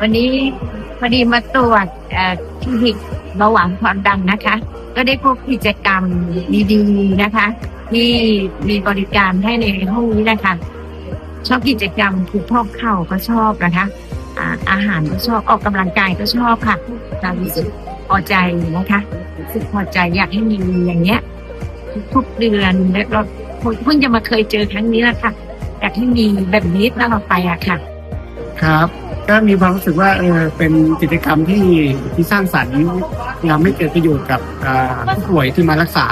วันนี้พอดีมาตรวจเอ่อคลินิกเบาหวานความดันนะคะ ก็ได้พบกิจกรรมดีๆนะคะ ที่มีบริการให้ในห้องนี้นะคะ ชอบกิจกรรมคือพอกเข่าก็ชอบนะคะอาอาหารก็ชอบออกกำลังกายก็ชอบค่ะการู้สึกพอใจนะคะรู้สึกพอใจอยากให้มีอย่างเงี้ย ทุกเดือนแล้วก็เพิ่งจะมาเคยเจอครั้งนี้แหละค่ะอยากให้มีแบบนี้ตลอดไปอะค่ะ ครับ ก็มีความรู้สึกว่าเออเป็นกิจกรรมที่ที่สร้างสรรค์ทำให้เกิดประโยชน์กับอ่าผู้ป่วยที่มารักษา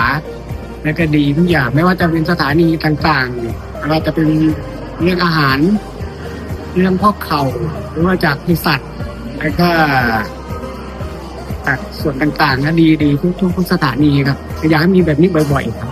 และก็ดีทุกอย่างไม่ว่าจะเป็นสถานีต่างๆไม่ว่าจะเป็นเรื่องอาหาร เรื่องพอกเข่าหรือว่าจากบริษัทแล้วก็จากส่วนต่างๆนะดีดีทุกๆทุกสถานีครับอยากให้มีแบบนี้บ่อยๆครับ